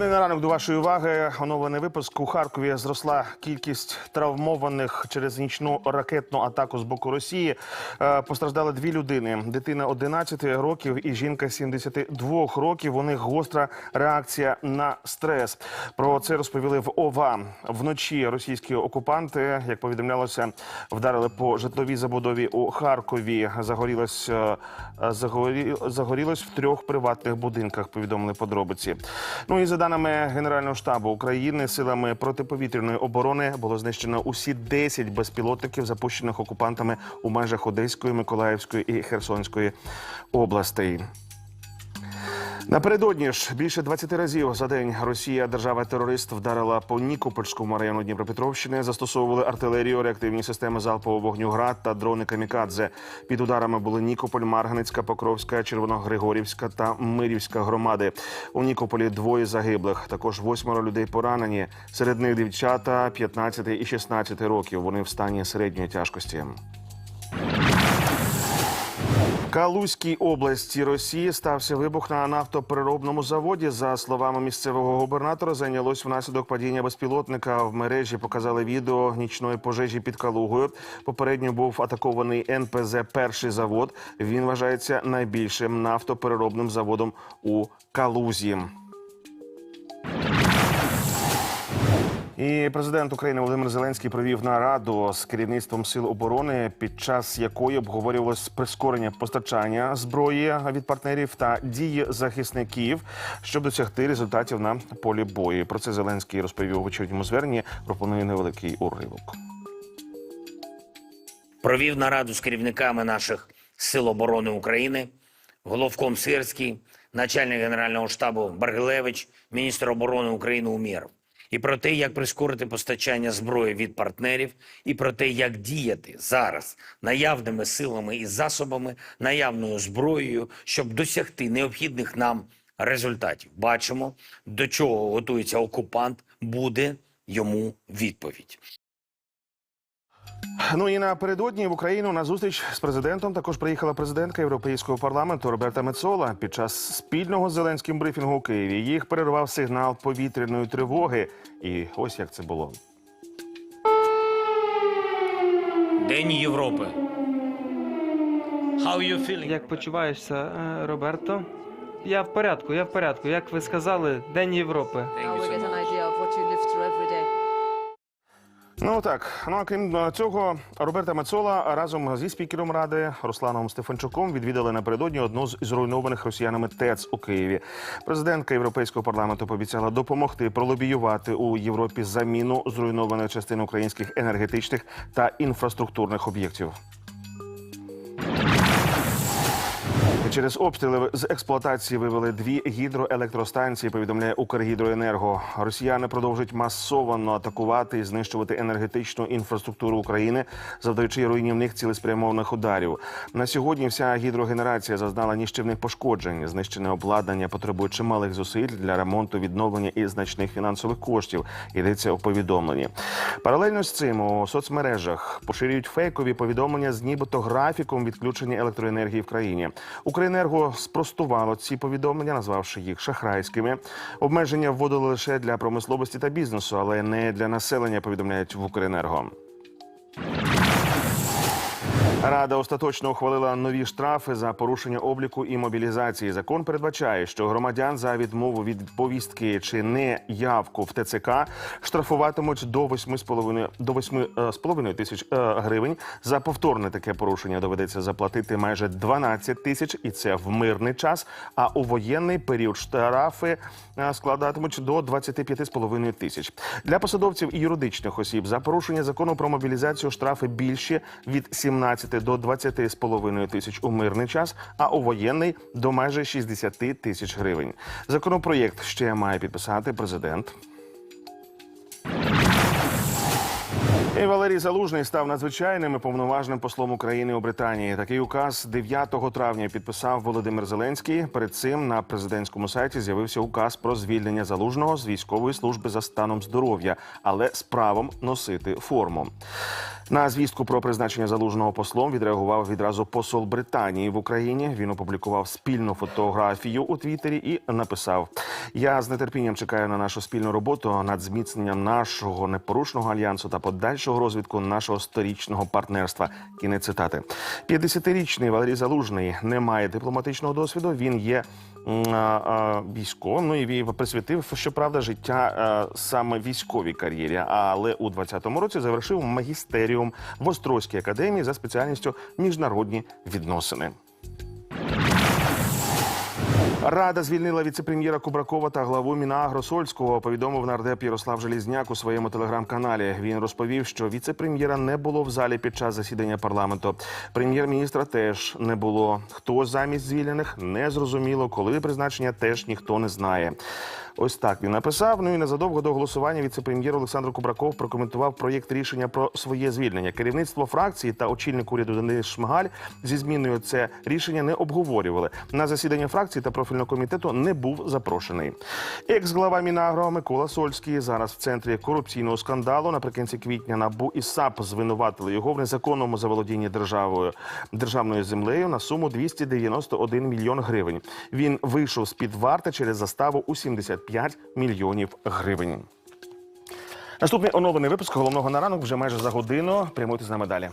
Головний на ранок до вашої уваги. Оновлений випуск у Харкові зросла кількість травмованих через нічну ракетну атаку з боку Росії. Е, Постраждали дві людини: дитина 11 років і жінка 72 років. У них гостра реакція на стрес. Про це розповіли в ОВА. Вночі російські окупанти, як повідомлялося, вдарили по житловій забудові у Харкові. Загорілось е, загорі, загорілось в трьох приватних будинках. Повідомили подробиці. Ну і за даними Генерального штабу України, силами протиповітряної оборони було знищено усі 10 безпілотників, запущених окупантами у межах Одеської, Миколаївської і Херсонської областей. Напередодні ж більше 20 разів за день Росія, держава-терорист, вдарила по Нікопольському району Дніпропетровщини. Застосовували артилерію, реактивні системи залпового вогню ГРАД та дрони Камікадзе. Під ударами були Нікополь, Марганицька, Покровська, Червоногригорівська та Мирівська громади. У Нікополі двоє загиблих. Також восьмеро людей поранені. Серед них дівчата 15 і 16 років. Вони в стані середньої тяжкості. Калузькій області Росії стався вибух на нафтопереробному заводі. За словами місцевого губернатора, зайнялось внаслідок падіння безпілотника. В мережі показали відео нічної пожежі під Калугою. Попередньо був атакований НПЗ Перший завод. Він вважається найбільшим нафтопереробним заводом у Калузі. І президент України Володимир Зеленський провів нараду з керівництвом сил оборони, під час якої обговорювалось прискорення постачання зброї від партнерів та дії захисників, щоб досягти результатів на полі бою. Про це Зеленський розповів у вечірньому зверненні. Пропоную невеликий уривок. провів нараду з керівниками наших сил оборони України, головком Сирський, начальник Генерального штабу Баргилевич, міністр оборони України Умєров. І про те, як прискорити постачання зброї від партнерів, і про те, як діяти зараз наявними силами і засобами, наявною зброєю, щоб досягти необхідних нам результатів. Бачимо, до чого готується окупант, буде йому відповідь. Ну і напередодні в Україну на зустріч з президентом також приїхала президентка Європейського парламенту Роберта Мецола. Під час спільного з Зеленським брифінгу у Києві їх перервав сигнал повітряної тривоги. І ось як це було. День Європи. How you feeling? Як почуваєшся, е, Роберто? Я в порядку, я в порядку. Як ви сказали, День Європи. Thank Now you we so get an much. Ну так, ну а крім цього, Роберта Мецола разом зі спікером ради Русланом Стефанчуком відвідали напередодні одну з зруйнованих росіянами ТЕЦ у Києві. Президентка Європейського парламенту пообіцяла допомогти пролобіювати у Європі заміну зруйнованої частини українських енергетичних та інфраструктурних об'єктів. Через обстріли з експлуатації вивели дві гідроелектростанції. Повідомляє Укргідроенерго. Росіяни продовжують масово атакувати і знищувати енергетичну інфраструктуру України, завдаючи руйнівних цілеспрямованих ударів. На сьогодні вся гідрогенерація зазнала ніщівних пошкоджень. Знищене обладнання потребує чималих зусиль для ремонту, відновлення і значних фінансових коштів. Йдеться у повідомленні. Паралельно з цим у соцмережах поширюють фейкові повідомлення з нібито графіком відключення електроенергії в країні. Укренерго спростувало ці повідомлення, назвавши їх шахрайськими. Обмеження вводили лише для промисловості та бізнесу, але не для населення. Повідомляють в Укренерго. Рада остаточно ухвалила нові штрафи за порушення обліку і мобілізації. Закон передбачає, що громадян за відмову від повістки чи неявку в ТЦК штрафуватимуть до 8,5 до 8,5 тисяч е, гривень. За повторне таке порушення доведеться заплатити майже 12 тисяч, і це в мирний час. А у воєнний період штрафи е, складатимуть до 25,5 тисяч. Для посадовців і юридичних осіб за порушення закону про мобілізацію штрафи більші від 17 до 20,5 тисяч у мирний час, а у воєнний до майже 60 тисяч гривень. Законопроєкт ще має підписати президент. І Валерій Залужний став надзвичайним і повноважним послом України у Британії. Такий указ 9 травня підписав Володимир Зеленський. Перед цим на президентському сайті з'явився указ про звільнення залужного з військової служби за станом здоров'я, але з правом носити форму. На звістку про призначення залужного послом відреагував відразу посол Британії в Україні. Він опублікував спільну фотографію у Твіттері і написав: Я з нетерпінням чекаю на нашу спільну роботу над зміцненням нашого непорушного альянсу та подальшого розвитку нашого сторічного партнерства. Кінець цитати. 50-річний Валерій Залужний не має дипломатичного досвіду. Він є військовим. Ну і присвятив, щоправда, життя саме військовій кар'єрі. Але у 20-му році завершив магістеріум в Острозькій академії за спеціальністю міжнародні відносини. Рада звільнила віцепрем'єра Кубракова та главу Мінагро Сольського. Повідомив нардеп Ярослав Желізняк у своєму телеграм-каналі. Він розповів, що віцепрем'єра не було в залі під час засідання парламенту. Прем'єр-міністра теж не було. Хто замість звільнених не зрозуміло. Коли призначення теж ніхто не знає. Ось так він написав. Ну і незадовго до голосування віцепрем'єр Олександр Кубраков прокоментував проєкт рішення про своє звільнення. Керівництво фракції та очільник уряду Денис Шмигаль зі зміною це рішення не обговорювали. На засідання фракції та профільного комітету не був запрошений. Екс-глава Мінагро Микола Сольський зараз в центрі корупційного скандалу. Наприкінці квітня НАБУ і САП звинуватили його в незаконному заволодінні державою державною землею на суму 291 мільйон гривень. Він вийшов з під варти через заставу у 75 мільйонів гривень. Наступний оновлений випуск головного на ранок вже майже за годину. Прямуйте з нами далі.